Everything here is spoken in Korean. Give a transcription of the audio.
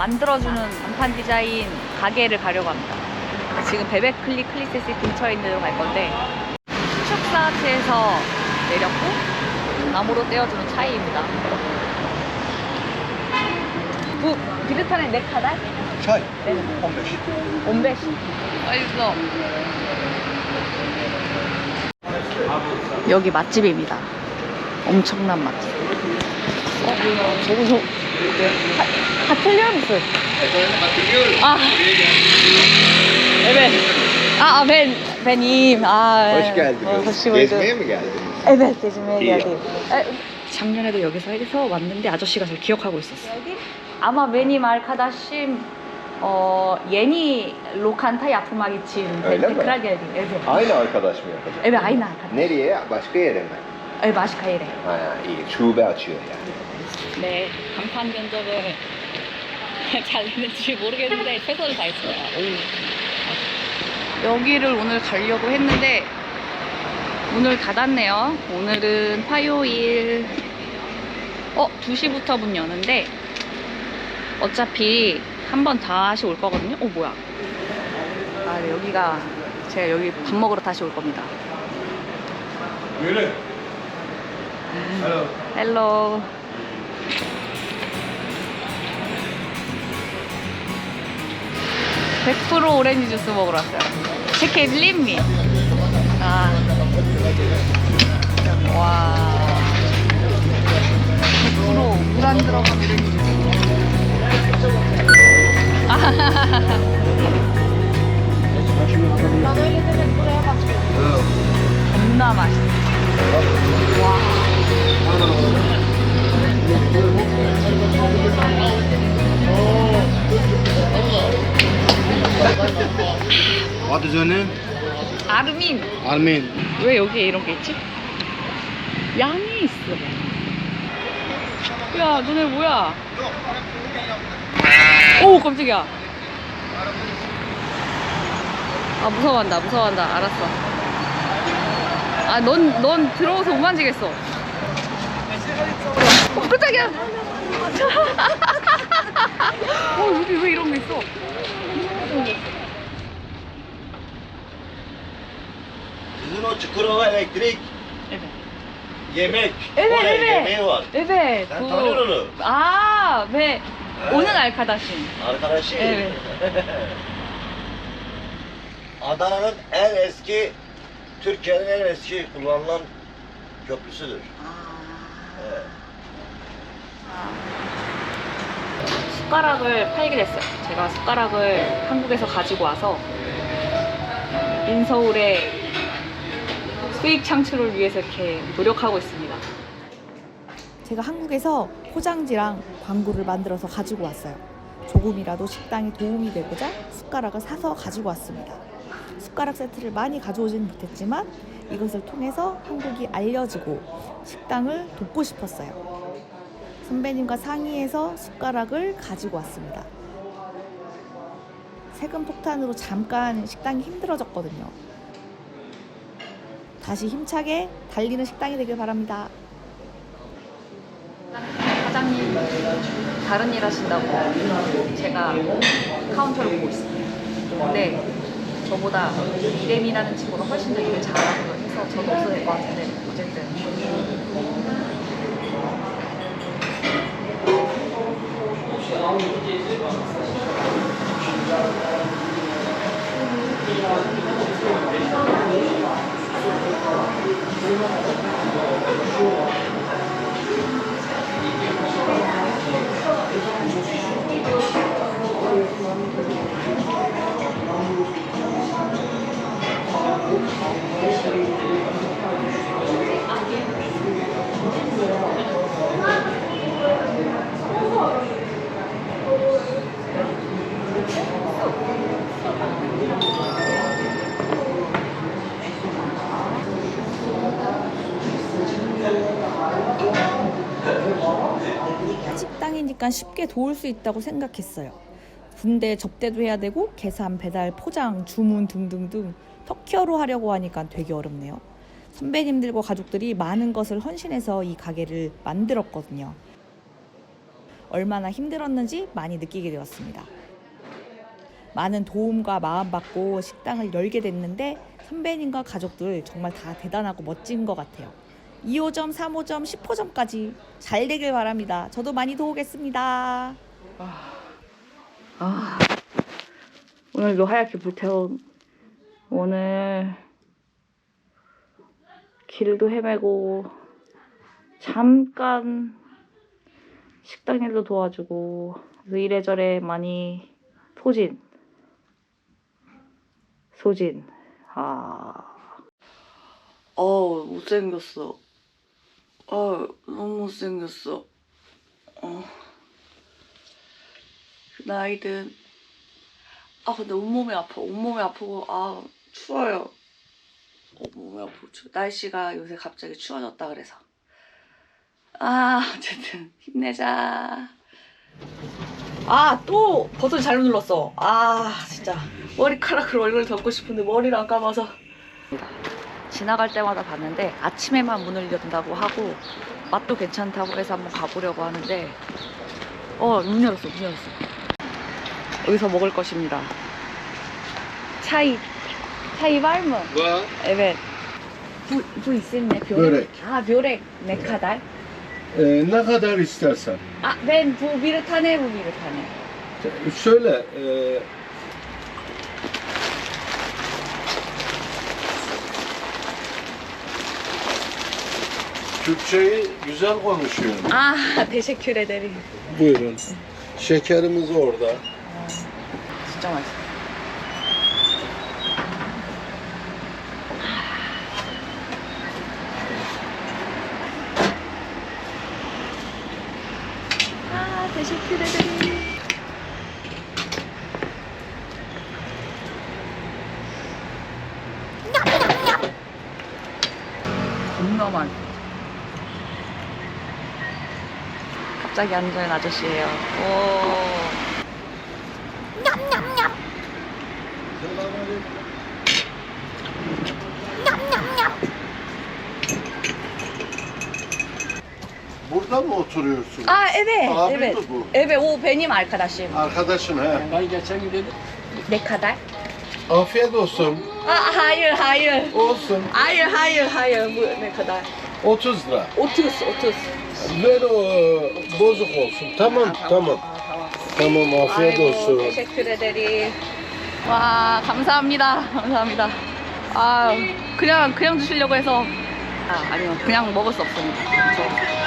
만들어주는 간판 디자인 가게를 가려고 합니다. 지금 베베클리 클리세스 근처에 있는 데로 갈 건데 슈축사트에서 내렸고 나무로 떼어주는 차이입니다. Tane ne kadar? Çay Evet. 15. 15. 맛있어. 여기 맛집입니다. 엄청난 맛집. 어, 저거 저 다, 다 틀려 무슨? 아, evet. Aa ben benim. Aa, Hoş geldiniz. 어, hoş bulduk. Gezmeye mi geldiniz? Evet, gezmeye İyi geldim. 에, 작년에도 여기서 해서 왔는데 아저씨가 잘 기억하고 있었어. 아마 benim arkadaşım 어, yeni lokanta yapmak için Öyle mi? tekrar geldi. Evet. Aynı arkadaş mı yapacak? Evet, aynı arkadaş. Nereye? Başka yere mi? Evet, başka yere. Ha iyi. Şube açıyor yani. 네, 간판 견적을 잘 냈는지 모르겠는데 최선을 다했어요. 여기를 오늘 가려고 했는데 문을 닫았네요. 오늘은 화요일 어 2시부터 문 여는데 어차피 한 번 다시 올 거거든요. 어 뭐야? 아 네, 여기가 제가 여기 밥 먹으러 다시 올 겁니다. Buyurun. Alo. 헬로. (100% 오렌지 주스 먹으러 왔어요) 체크해드릴 미? 아. 와. (100%물 안 들어간 오렌지 주스) 겁나 맛있어 와. What is your name? 아르민 Armin. 왜 여기에 이런 게 있지? 양이 있어. 야, 너네 뭐야? 오, 깜짝이야. 아, 무서워한다, 무서워한다. 알았어. 아, 넌, 넌 들어와서 못 만지겠어. 어, 깜짝이야. 어, 여기 왜 이런 게 있어? Sizin o Çukurova elektrik Evet. yemek Evet, oraya evet. yemeği var. Evet. Ben bu- tanıyorum onu. 아, 네. 오는 arkadaşım. Arkadaşı. Evet. Adana'nın en eski Türkiye'nin en eski kullanılan köprüsüdür. Evet. 숟가락을 팔게 됐어요. 제가 숟가락을 한국에서 가지고 와서 인서울의 수익 창출을 위해서 이렇게 노력하고 있습니다. 제가 한국에서 포장지랑 광고를 만들어서 가지고 왔어요. 조금이라도 식당에 도움이 되고자 숟가락을 사서 가지고 왔습니다. 숟가락 세트를 많이 가져오진 못했지만 이것을 통해서 한국이 알려지고 식당을 돕고 싶었어요. 선배님과 상의해서 숟가락을 가지고 왔습니다. 세금 폭탄으로 잠깐 식당이 힘들어졌거든요. 다시 힘차게 달리는 식당이 되길 바랍니다. 사장님 다른 일 하신다고 제가 카운터를 보고 있습니다. 근데 저보다 이렘이라는 친구가 훨씬 더 일을 잘하고 해서 저도 없어도 될 것 같은데 어쨌든 식당이니까 쉽게 도울 수 있다고 생각했어요. 군대 접대도 해야 되고 계산, 배달, 포장, 주문 등등등 터키어로 하려고 하니까 되게 어렵네요. 선배님들과 가족들이 많은 것을 헌신해서 이 가게를 만들었거든요. 얼마나 힘들었는지 많이 느끼게 되었습니다. 많은 도움과 마음 받고 식당을 열게 됐는데 선배님과 가족들 정말 다 대단하고 멋진 것 같아요. 2호점, 3호점, 10호점까지 잘 되길 바랍니다. 저도 많이 도우겠습니다. 아, 오늘도 하얗게 불태운 오늘 길도 헤매고 잠깐 식당 일도 도와주고 이래저래 많이 소진 소진 아 어, 못생겼어. 어, 너무 못생겼어. 어. 그 나이든. 아 근데 온몸이 아파. 온몸이 아프고 아 추워요. 온몸이 아프고 추 날씨가 요새 갑자기 추워졌다 그래서. 아 어쨌든 힘내자. 아 또 버튼 잘못 눌렀어. 아 진짜. 머리카락으로 얼굴 덮고 싶은데 머리를 안 감아서 지나갈 때마다 봤는데 아침에만 문을 연다고 하고 맛도 괜찮다고 해서 한번 가보려고 하는데 어 문 열었어 문 열었어 여기서 먹을 것입니다. 차이, 차이 mı? Var. Evet. Bu, bu isim ne? Börek. Ha börek. Ne kadar? Ee, ne kadar istersen. Ah ben bu bir tane bu bir tane. Şöyle, e, Türkçeyi güzel konuşuyorum. Ah teşekkür ederim. Buyurun. Şekerimiz orada. 진짜 맛있어. 아, teşekkür ederim. 겁나 맛있어. 갑자기 앉은 아저씨예요. 오. Burada mı oturuyorsun? Aa evet, Abi evet. mi bu? Evet, o benim arkadaşım. Arkadaşın he. Ne kadar? Afiyet olsun. Aa, hayır, hayır. Olsun. Hayır, hayır, hayır. Bu ne kadar? 30 lira. 30, 30. Ver o bozuk olsun. Tamam, tamam. 아, tamam. Tamam, afiyet 아이고, olsun. teşekkür ederim. 와, 감사합니다. 감사합니다. 아, 그냥, 그냥 주시려고 해서. 아, 아니요. 그냥 먹을 수 없습니다. 저